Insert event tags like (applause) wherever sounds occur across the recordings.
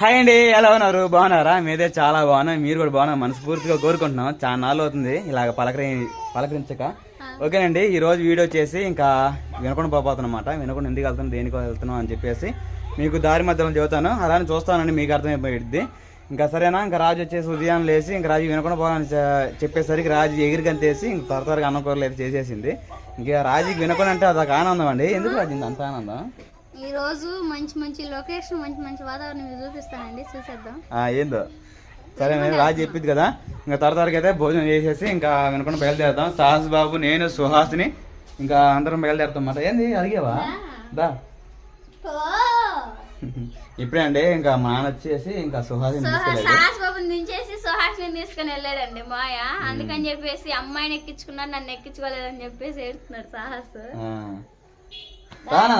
Hi అండి ఎలా ఉన్నారు? బాగున్నారా? మీదే చాలా బాగున్నాం. మీరు కూడా బాగున్నా. మనస్ఫూర్తిగా కోరుకుంటున్నాం. చాలా నాలుగు అవుతుంది. ఇలాగ పలకరి పలకరించక. ఓకేనండి ఈరోజు వీడియో చేసి ఇంకా వినకుండా పోతున్నాం అనమాట వినకుండా ఎందుకు వెళ్తున్నాం దేనికి వెళ్తున్నాం అని చెప్పేసి మీకు దారి మధ్యలో చెబుతాను. అలానే చూస్తానండి మీకు అర్థమైపోయింది ఇంకా సరేనా? ఇంకా రాజు వచ్చేసి ఉదయం లేచి ఇంకా రాజు వినకుండా పోవాలని చెప్పేసరికి రాజు ఎగిరి కంతేసి ఇంక త్వర త్వరగా అన్నకూరలు అయితే చేసేసింది. ఇంకా రాజుకి వినకుండా అంటే అదొక ఆనందం అండి. ఎందుకు రాజు అంత ఆనందం? ఈ రోజు మంచి మంచి లొకేషన్ మంచి మంచి వాతావరణం చూపిస్తానండి. చూసేద్దాం. ఆ, ఏందో? సరే నేను రాజు చెప్పింది కదా. ఇంకా త్వర త్వరగా అయితే భోజనం చేసేసి ఇంకా వినకుండా బయలుదేరుతాం సాహస్ బాబు నేను సుహాస్ని ఇంకా అందరం బయలుదేరుతాం అన్నమాట. ఏంది అడిగేవా? దా. ఇప్పుడే అండి ఇంకా మా నాన్న వచ్చేసి ఇంకా సుహాసిని సుహాస్ని తీసుకుని వెళ్ళాడండి మాయ. అందుకని చెప్పేసి అమ్మాయిని ఎక్కించుకున్నాడు నన్ను ఎక్కించుకోలేదని చెప్పేసి ఏడుతున్నాడు సాహస్. రానా?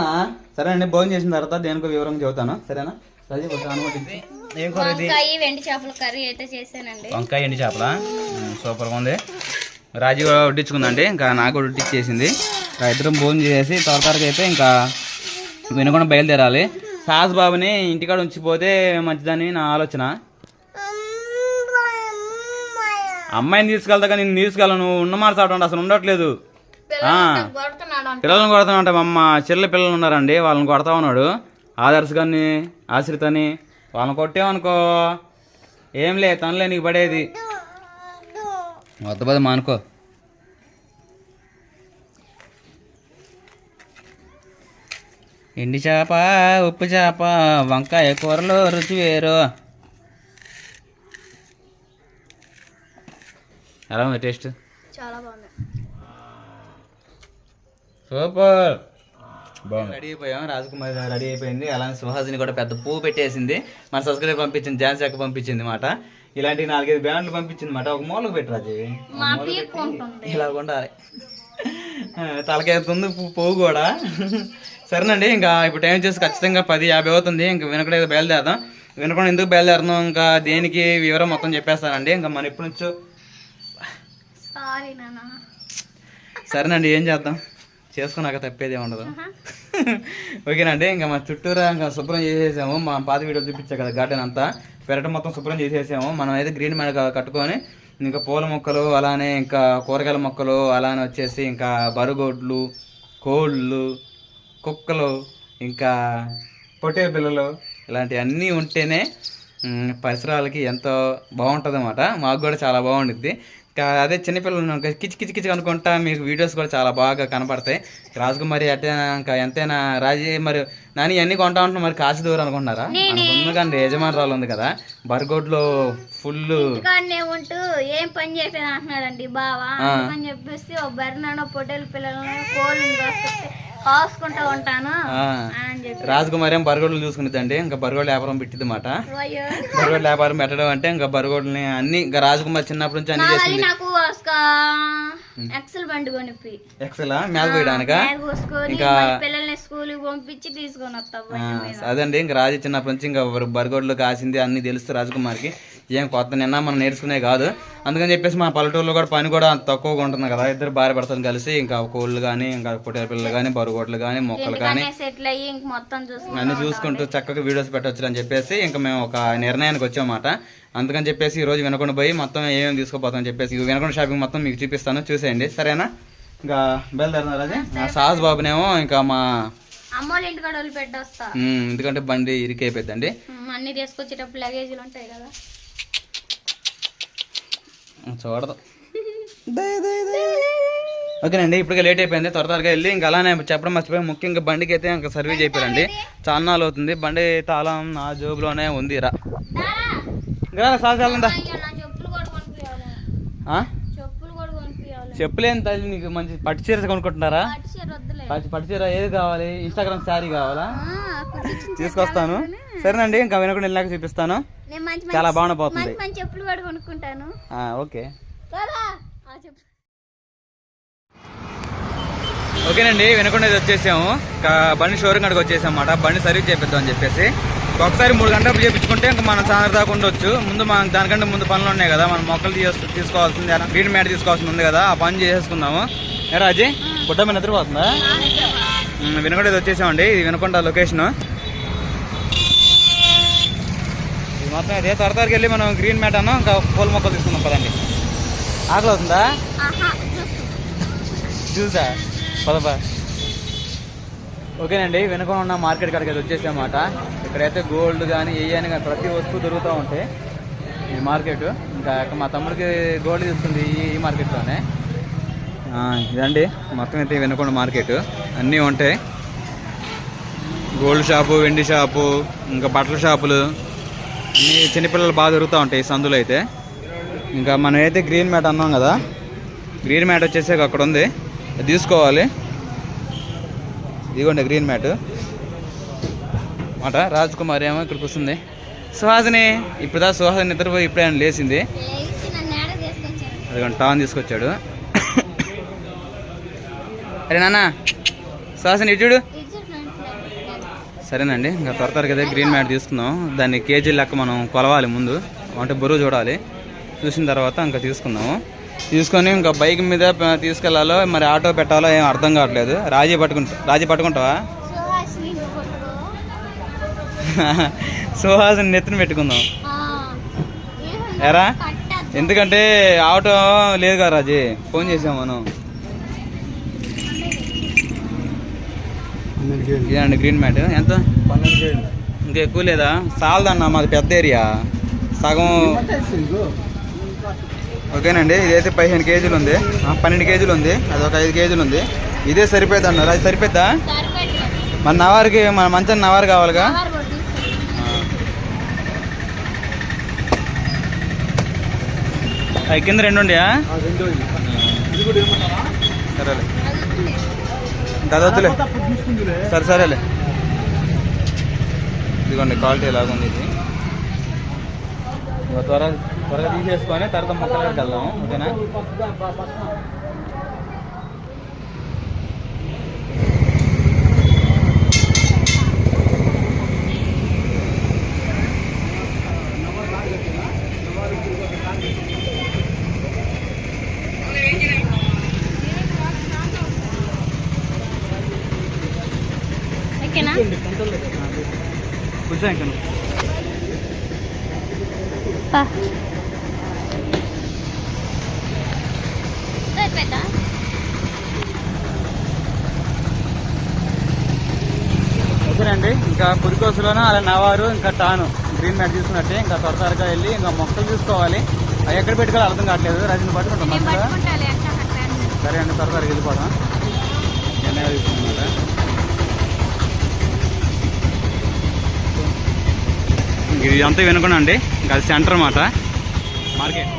సరే అండి భోజనం చేసిన తర్వాత దేనికో వివరంగా చెబుతాను. సరేనా? ఏం కూర ఇది? వంకాయ వెండి చేపల కర్రీ అయితే చేశానండి. వంకాయ ఎండి చేపల? సూపర్గా ఉంది. రాజు కూడా వడ్డించుకుందండి. ఇంకా నాకు కూడా వడ్డించేసింది. ఇద్దరం భోజనం చేసి త్వర త్వరగా అయితే ఇంకా వినకుండా బయలుదేరాలి. సాస్ బాబుని ఇంటికాడ ఉంచిపోతే మంచిదని నా ఆలోచన. అమ్మాయిని తీసుకెళ్తా కానీ నేను తీసుకెళ్ళను. ఉన్న మాట అసలు ఉండట్లేదు. పిల్లల్ని కొడతానంటే మా అమ్మ చెల్లె పిల్లలు ఉన్నారండి వాళ్ళని కొడతా ఉన్నాడు. ఆదర్శ్ గారిని ఆశ్రిత్ అని వాళ్ళని కొట్టామనుకో ఏం లే తనలే నీకు పడేది. వద్ద పద మానుకో. ఎండి చేప ఉప్పు చేప వంకాయ కూరలో రుచి వేరు. ఎలా ఉంది టేస్ట్ చాలా బాగుంది సూపర్. రెడీ అయిపోయాం. రాజకుమారి రెడీ అయిపోయింది. అలానే సుహాసిని కూడా పెద్ద పువ్వు పెట్టేసింది. మన సబ్స్క్రైబర్ పంపించింది ఝాన్సీ అక్క పంపించింది మాట. ఇలాంటి నాలుగైదు బ్యాండ్లు పంపించింది మాట. ఒక మూలకు పెట్టి రాజు ఇలా ఉండాలి. తలకెత్తుంది పువ్వు కూడా. సరేనండి ఇంకా ఇప్పుడు టైం వచ్చేసి ఖచ్చితంగా పది యాభై అవుతుంది. ఇంకా వినకడ బయలుదేరదాం. వినకుండా ఎందుకు బయలుదేరుదాం ఇంకా దేనికి వివరం మొత్తం చెప్పేస్తానండి. ఇంకా మనం ఎప్పటి నుంచో సారీ నాన్న. సరేనండి ఏం చేద్దాం? చేసుకున్నాక తప్పేది ఉండదు (laughs) ఓకేనండి ఇంకా మా చుట్టూరా ఇంకా శుభ్రం చేసేసాము. మా పాత వీడియో చూపించా కదా గార్డెన్ అంతా. పెరట మొత్తం శుభ్రం చేసేసాము. మనం అయితే గ్రీన్ మ్యాట్ కట్టుకొని ఇంకా పూల మొక్కలు అలానే ఇంకా కూరగాయల మొక్కలు అలానే వచ్చేసి ఇంకా బరుగొడ్లు కోళ్ళు కుక్కలు ఇంకా పొట్టే పిల్లలు ఇలాంటివన్నీ ఉంటేనే పరిసరాలకి ఎంతో బాగుంటుంది అనమాట మాకు కూడా చాలా బాగుండిద్ది. అదే చిన్నపిల్లలు కిచి కిచి కిచి అనుకుంటా మీకు వీడియోస్ కూడా చాలా బాగా కనపడతాయి. రాజకుమారి అట్టే ఇంకా ఎంతైనా రాజీ మరి నాని ఇవన్నీ కొంటా ఉంటున్నా మరి కాసి దూరం అనుకుంటున్నారా? అనుకుంది కానీ యజమానురాలు ఉంది కదా బర్గోడ్లో ఫుల్ ఉంటూ ఏం పని చేయలేదు అంటున్నాడండి బావా. చెప్పేసి ఓ బర్రెనో పొట్టేలు పిల్లలను కోళ్ళని కోసుకొస్తే కాసుకుంటూ ఉంటాను రాజకుమారి ఏం బర్గోడ్లు చూసుకునేదండి ఇంకా బర్గోడ్ల వ్యాపారం పెట్టింది మాట బర్గోడ్ల వ్యాపారం పెట్టడం అంటే ఇంకా బర్గోడ్లని అన్ని ఇంకా రాజకుమారి చిన్నప్పటి నుంచి అన్ని చేసింది నాకు ఎక్సెల్ బండి కొనిపి ఎక్సలా మేత పోయడానిక? ఇంకా- పిల్లల్ని స్కూల్ పంపించి తీసుకొని వస్తాం. అదండి. ఇంకా రాజు చిన్నప్పటి నుంచి ఇంకా బర్గోడ్లు కాసింది అన్ని తెలుసు రాజకుమారికి. ఏం కొత్త నిన్న మనం నేర్చుకునే కాదు. అందుకని చెప్పేసి మా పల్లెటూరులో కూడా పని కూడా అంత తక్కువగా ఉంటుంది కదా. ఇద్దరు భార్య భర్తలు కలిసి ఇంకా కోళ్ళు కానీ ఇంకా పొట్టేల పిల్లలు కానీ బరుగోట్లు కానీ మొక్కలు కానీ ఇంటికనే సెటిల్ అయ్యి ఇంక మొత్తం చూసుకుంటాం అన్ని చూసుకుంటూ చక్కగా వీడియోస్ పెట్టవచ్చు అని చెప్పేసి ఇంకా మేము ఒక నిర్ణయానికి వచ్చామాట అందుకని చెప్పేసి ఈ రోజు వినకుండా పోయి మొత్తం ఏమేమి తీసుకోపోతాం చెప్పేసి వినకుండా షాపింగ్ మొత్తం మీకు చూపిస్తాను. చూసేయండి. సరేనా? ఇంకా బయలుదేరిన రాజే. సాహస్ బాబునేమో ఇంకా మా అమ్మోళ్ళ పెట్టొస్తా. ఉమ్, ఎందుకంటే బండి ఇరికైపోద్దండి అన్ని తీసుకొచ్చేటప్పుడు లగేజీలు ఉంటాయి కదా. చూడదు. ఓకేనండి ఇప్పటికే లేట్ అయిపోయింది. త్వర త్వరగా వెళ్ళి ఇంకా అలానే చెప్పడం మర్చిపోయి. ముఖ్యంగా బండికి అయితే ఇంకా సర్వీస్ అయిపోయారండి చాలా అవుతుంది. బండి తాళం నా జోబులోనే ఉంది రా. కొనిపించాలి చెప్పులేని తల్లి నీకు మంచి పట్టు చీర కొనుక్కుంటున్నారా? పట్టు చీర వద్దులే పట్టు పట్టు చీర ఏది కావాలి? ఇన్స్టాగ్రామ్ శారీ కావాలా? తీసుకొస్తాను. సరేనండి ఇంకా వినకుండా వెళ్ళాక చూపిస్తాను. నేను మంచి చాలా బాగుండబోతుంది మంచి మంచి చెప్పులు కూడా కొనుక్కుంటాను. ఓకే. చెప్పు. ఓకేనండి వినకుండా వచ్చేసాము. బండి షోరూమ్ కాడికి వచ్చేసాం అన్నమాట బండి సర్వీస్ చేపిద్దాం అని చెప్పేసి ఒకసారి మూడు గంటలు చేపించుకుంటే ఇంకా మనం సాయంత్రం దాకా ఉండొచ్చు. ముందు మనం దానికంటే ముందు పనులు ఉన్నాయి కదా మనం మొక్కలు తీసు తీసుకోవాల్సింది. గ్రీన్ మ్యాట్ తీసుకోవాల్సింది ఉంది కదా ఆ పని చేసేసుకుందాము. ఏ రాజీ గుడ్డ మీద నిద్రపోతుందా? వినకుండా వచ్చేసామండి. ఇది వినకుండా లొకేషన్. మొత్తం అయితే త్వర త్వరగా వెళ్ళి మనం గ్రీన్ మ్యాట్ అన్న ఇంకా పూల మొక్కలు తీసుకుందాం పదండి. ఆకలి అవుతుందా? చూసా పదపా ఓకేనండి వెనుక ఉన్న మార్కెట్ కాడికి అయితే వచ్చేసామాట ఇక్కడైతే గోల్డ్ కానీ ఏ అని కానీ ప్రతి వస్తువు దొరుకుతూ ఉంటాయి ఈ మార్కెట్. ఇంకా మా తమ్ముడికి గోల్డ్ తీసుకుంది ఈ మార్కెట్లోనే. ఇదండి. మొత్తం అయితే వెనుకొండ మార్కెట్. అన్నీ ఉంటాయి. గోల్డ్ షాపు వెండి షాపు ఇంకా బట్టల షాపులు. అన్ని చిన్నపిల్లలు బాగా దొరుకుతూ ఉంటాయి ఈ సందులో అయితే. ఇంకా మనం అయితే గ్రీన్ మ్యాట్ అన్నాం కదా గ్రీన్ మ్యాట్ వచ్చేసి అక్కడ ఉంది. తీసుకోవాలి. ఇదిగోండి గ్రీన్ మ్యాట్ మాట రాజ్ కుమార్ ఏమో ఇక్కడికి వస్తుంది. సుహాసిని ఇప్పుడు దా సుహాసిని నిద్రపోయి ఇప్పుడే ఆయన లేచింది. అదిగోండి టాన్ తీసుకొచ్చాడు. అరే నాన్న సుహాసిని ఇటు చూడు. సరేనండి ఇంకా త్వర త్వరగా అయితే గ్రీన్ మ్యాట్ తీసుకుందాం. దాన్ని కేజీ లెక్క మనం కొలవాలి ముందు. అంటే బరువు చూడాలి. చూసిన తర్వాత ఇంకా తీసుకుందాము. తీసుకొని ఇంకా బైక్ మీద తీసుకెళ్ళాలో మరి ఆటో పెట్టాలో ఏం అర్థం కావట్లేదు. రాజీ పట్టుకుంటా రాజీ పట్టుకుంటావా? (laughs) సుహాసిని నెత్తిన పెట్టుకుందాం. ఎరా. ఎందుకంటే ఆటో లేదు కదా రాజీ. ఫోన్ చేసాం మనం. ఇదండి గ్రీన్ మ్యాట్. ఎంత? ఇంకా ఎక్కువ లేదా? చాలదన్న మాది పెద్ద ఏరియా. సగం ఓకేనండి ఇదైతే పదిహేను కేజీలు ఉంది. పన్నెండు కేజీలు ఉంది. అది ఒక ఐదు కేజీలు ఉంది. ఇదే సరిపోద్ది అన్నారు. అది సరిపోద్దా. మన నవారికి మన మంచం నవారు కావాలిగా? కింద రెండు ఉండయా సరేలే. అది వద్దులే. సరే సరేలే. ఇదిగోండి క్వాలిటీ ఎలాగుంది ఇది? ఇక త్వర త్వరగా తీసేసుకొని తర్వాత మొక్కలకి వెళ్దాం ఓకేనా ఓకేనా? నువ్వు. పా. సరిపోయిందా? ఓకేనండి ఇంకా పురికోసలోనూ అలా నవారు ఇంకా టాను గ్రీన్ మ్యాట్ తీసుకున్నట్టే ఇంకా త్వర త్వరగా వెళ్ళి ఇంకా మొక్కలు చూసుకోవాలి అవి ఎక్కడ పెట్టుకోవాలి అర్థం కావట్లేదు రజని పట్టుకుంటాం. సరే అండి త్వర త్వరగా వెళ్ళిపోదాం ఎన్నో ఇది అంతా వినకుండా అండి. ఇంకా అది సెంటర్ అన్నమాట మార్కెట్.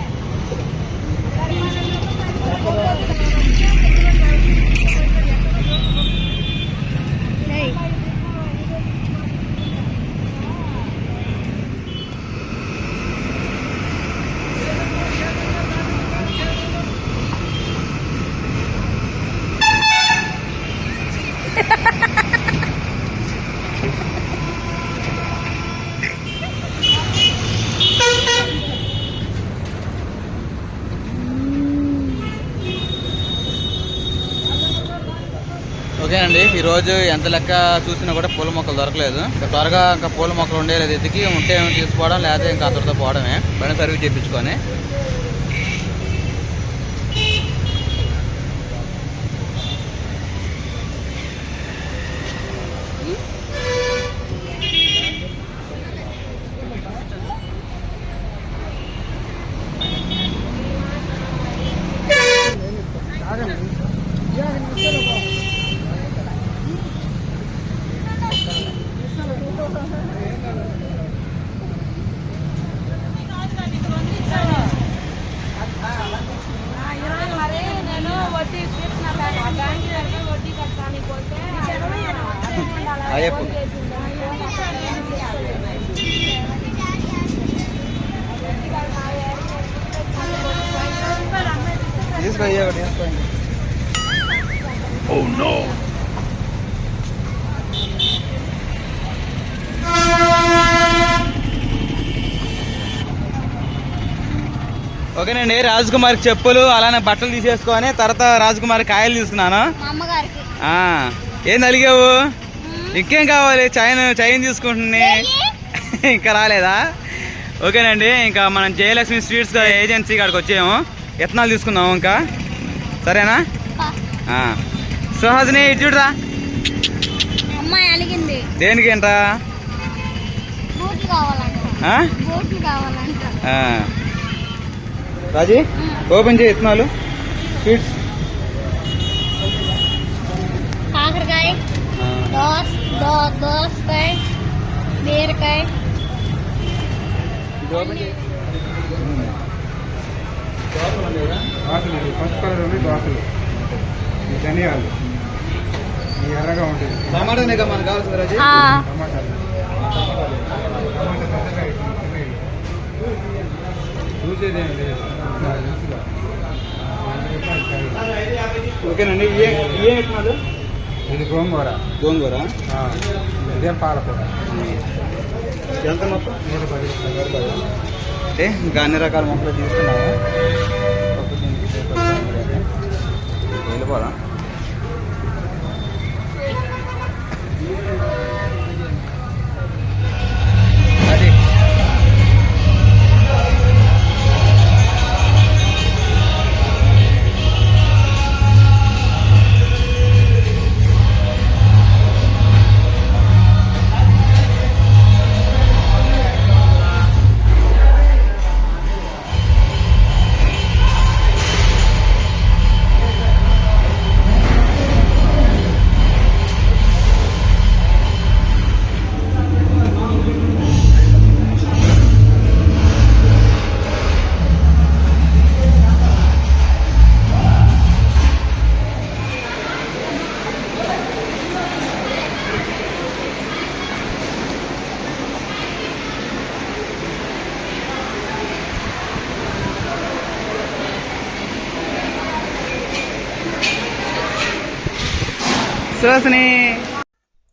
ఈరోజు ఈ రోజు ఎంత లెక్క చూసినా కూడా పూల మొక్కలు దొరకలేదు. త్వరగా ఇంకా పూల మొక్కలు ఉండే లేదు ఎతికి ఉంటే ఏమో తీసుకోవడం లేదా ఇంకా అతడితో పోవడమే. పని సర్వీస్ చేయించుకొని. తీసుకో తీసుకోండి ఓకేనండి రాజకుమార్ చెప్పులు అలానే బట్టలు తీసేసుకొని తర్వాత రాజకుమారి కాయలు తీసుకున్నాను. మా అమ్మగారికి. ఆ, ఏం అలిగావు ఇంకేం కావాలి? చైన్ చైన్ తీసుకుంటున్నా (laughs) ఇంకా రాలేదా? ఓకేనండి ఇంకా మనం జయలక్ష్మి స్వీట్స్ ఏజెన్సీ కాడికి వచ్చాము. ఎత్తనాలు తీసుకుందాము ఇంకా. సరేనా. సుహాసిని ఇటు చూడరా. దేనికి ఏంట్రా. రాజీ ఓపెన్ చేయి ఇత్తనాలు స్వీట్స్ కాకరకాయ దోసకాయ బీరకాయ. దోశలు ఇవి ఫస్ట్ కలర్ ఉంది దోశలు ఈ ధనియాలు. ఈ ఎర్రగా ఉంటుంది టమాటా మనకు కావాల్సింది రాజీ? టమాటాలు. చూసేదేం లేదు. ఓకేనండి ఏ ఇది గోంగూర. గోంగూర? ఆ, ఇదే పాలకూర. ఎంత మొత్తం? నూట పది. అంటే ఇంకా అన్ని రకాల మొక్కలు తీసుకున్నాము పప్పు దీనికి వెళ్ళిపోదాం అది సుహాసిని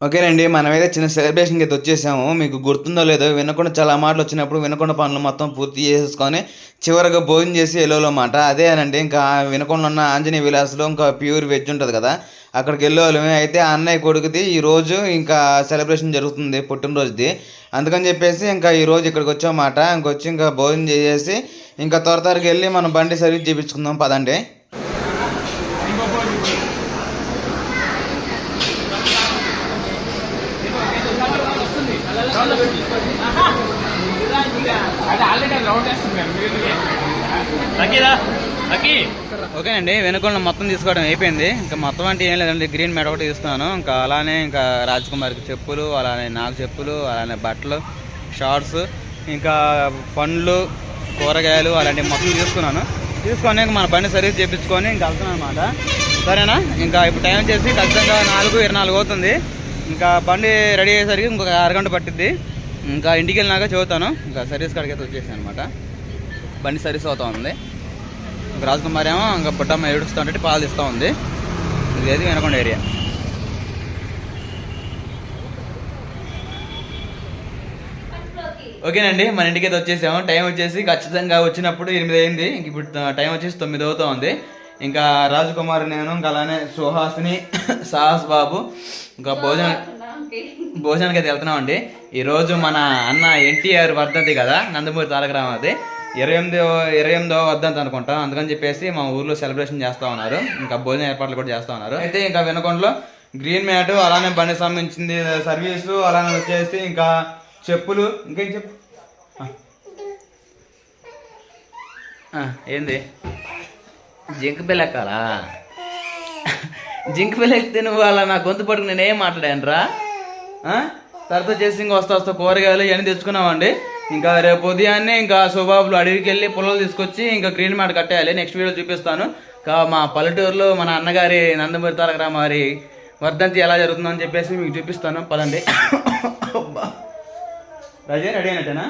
ఓకేనండి మనమైతే చిన్న సెలబ్రేషన్కి అయితే వచ్చేసాము. మీకు గుర్తుందో లేదో వినకుండా చాలా మాటలు వచ్చినప్పుడు వినకుండా పనులు మొత్తం పూర్తి చేసేసుకొని చివరిగా భోజనం చేసి వెళ్ళోలో మాట. అదేనండి ఇంకా వినకుండా ఉన్న ఆంజనేయ విలాస్లో ఇంకా ప్యూర్ వెజ్ ఉంటుంది కదా అక్కడికి వెళ్ళేవాళ్ళమే అయితే అన్నయ్య కొడుకుది ఈ రోజు ఇంకా సెలబ్రేషన్ జరుగుతుంది పుట్టినరోజుది. అందుకని చెప్పేసి ఇంకా ఈరోజు ఇక్కడికి వచ్చామాట ఇంకొచ్చి ఇంకా భోజనం చేసేసి ఇంకా త్వర త్వరగా వెళ్ళి మనం బండి సర్వీస్ చేయించుకుందాం పదండి. ఓకేనండి వెనుకొండ మొత్తం తీసుకోవడం అయిపోయింది. ఇంకా మొత్తం అంటే ఏం లేదండి గ్రీన్ మెడ ఒకటి తీసుకున్నాను ఇంకా అలానే ఇంకా రాజ్ కుమార్కి చెప్పులు అలానే నాకు చెప్పులు అలానే బట్టలు షార్ట్స్ ఇంకా పండ్లు కూరగాయలు అలాంటివి మొత్తం తీసుకున్నాను. తీసుకొని ఇంకా మన బండి సర్వీస్ చేయించుకొని ఇంకా వెళ్తున్నాను అనమాట సరేనా? ఇంకా ఇప్పుడు టైం వచ్చేసి ఖచ్చితంగా నాలుగు ఇరవై నాలుగు అవుతుంది. ఇంకా బండి రెడీ అయ్యేసరికి ఇంకొక అరగంట పట్టిద్ది. ఇంకా ఇంటికి వెళ్ళినాక చదువుతాను. ఇంకా సర్వీస్ కాడికి అయితే వచ్చేసాను అనమాట బండి సర్వీస్ అవుతా ఉంది. ఇంకా రాజకుమార్ ఏమో ఇంకా బుట్టమ్మ ఏడుస్తూ ఉంటే పాలు ఇస్తూ ఉంది. ఇదేది వినకొండ ఏరియా ఓకేనండి మన ఇంటికి అయితే వచ్చేసాము. టైం వచ్చేసి ఖచ్చితంగా వచ్చినప్పుడు ఎనిమిది అయింది. ఇంక ఇప్పుడు టైం వచ్చేసి తొమ్మిది అవుతా ఉంది. ఇంకా రాజకుమార్ నేను ఇంకా అలానే సుహాసిని (coughs) సాహస్ బాబు ఇంకా భోజనం భోజనానికి అయితే వెళ్తున్నామండి. ఈరోజు మన అన్న ఎన్టీఆర్ వర్ధంతి కదా? నందమూరి తారక రామాది ఇరవై ఎనిమిదో ఇరవై ఎనిమిదో వద్దంత అనుకుంటా. అందుకని చెప్పేసి మా ఊర్లో సెలబ్రేషన్ చేస్తా ఉన్నారు. ఇంకా భోజన ఏర్పాట్లు కూడా చేస్తా ఉన్నారు. అయితే ఇంకా వినకొండలో గ్రీన్ మ్యాట్ అలానే బండి సంబంధించింది సర్వీసు అలానే వచ్చేసి ఇంకా చెప్పులు. ఇంకేం చెప్పు? ఏంది? Zinc bill ఎక్కాలా? జింక్ ఎక్కితే నువ్వు అలా నా గొంతు పట్టుకు నేనేం మాట్లాడాను రా తర్వాత చేసి ఇంకా వస్తా వస్తా కూరగాయలు ఇవన్నీ తెచ్చుకున్నామండి. ఇంకా రేపు ఉదయాన్నే ఇంకా శుభాబులు అడవికి వెళ్ళి పొలాలు తీసుకొచ్చి ఇంకా గ్రీన్ మ్యాట్ కట్టేయాలి. నెక్స్ట్ వీడియో చూపిస్తాను. ఇంకా మా పల్లెటూరులో మన అన్నగారి నందమూరి తారక రామారి వర్ధంతి ఎలా జరుగుతుందో అని చెప్పేసి మీకు చూపిస్తాను. పదండి. రజే రెడీ అయినట్టేనా?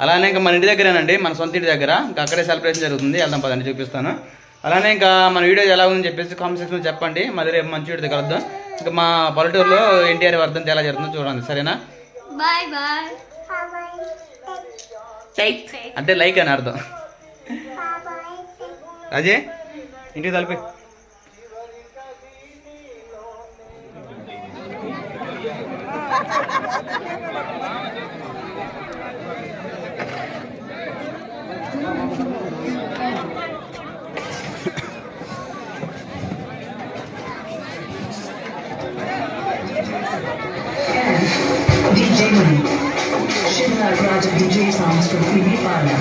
అలానే ఇంకా మన ఇంటి దగ్గరేనండి. మన సొంత ఇంటి దగ్గర. ఇంకా అక్కడే సెలబ్రేషన్ జరుగుతుంది. వెళ్దాం పదండి చూపిస్తాను. అలానే ఇంకా మన వీడియో ఎలా ఉందని చెప్పేసి కామెంట్ సెక్షన్లో చెప్పండి. మళ్ళీ రేపు మంచి వీడియో కలుద్దాం. ఇంకా మా పల్లెటూరులో ఎన్టీఆర్ వర్ధంతి ఎలా జరుగుతుందో చూడండి సరేనా? Bye bye. అంటే లైక్ అని అర్థం. రాజే ఇంటికి తలిపి. (laughs) Jamie. Shivna Raja DJ songs from Creamy Parlor.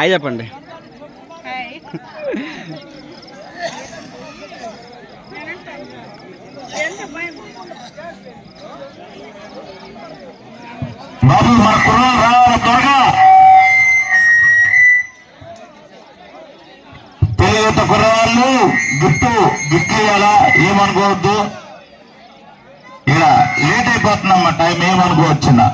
Hi చెప్పండి. బాబు మన కుర్రాలు రావాలి త్వరగా. తెలియత కుర్రవాళ్ళు గుట్టు గుట్టు ఇవ్వాలా? ఏమనుకోవద్దు? ఇలా లేట్ అయిపోతుందమ్మా టైం ఏమనుకోవచ్చున్నా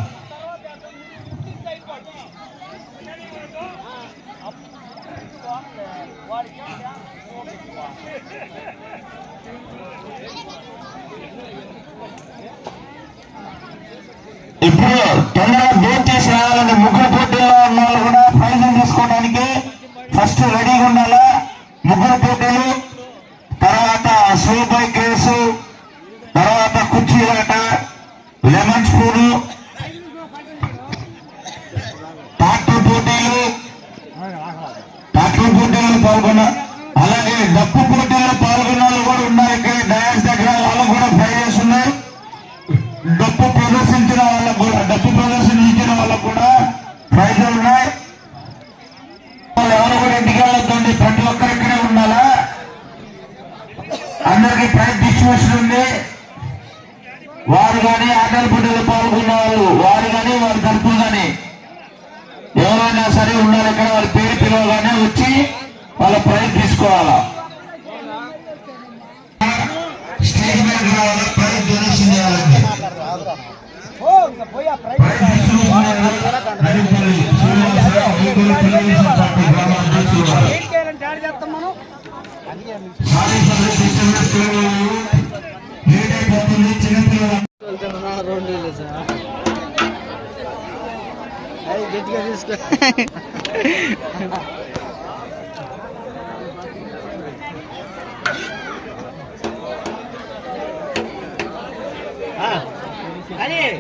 ఇప్పుడు తొందరగా డోర్ చేసి రావాలంటే ముగ్గురు పోటీల్లో ఉన్న వాళ్ళు కూడా ప్రైజులు తీసుకోవడానికి ఫస్ట్ రెడీగా ఉండాలా? ముగ్గురు పోటీలు తర్వాత స్లో కేసు తర్వాత కుర్చీలాట లెమన్ స్పూను టాక్టర్ పోటీలు ట్రాక్టర్ పోటీలు పాల్గొన్న అలాగే డప్పు గట్టిగా తీసుకో. (laughs) 何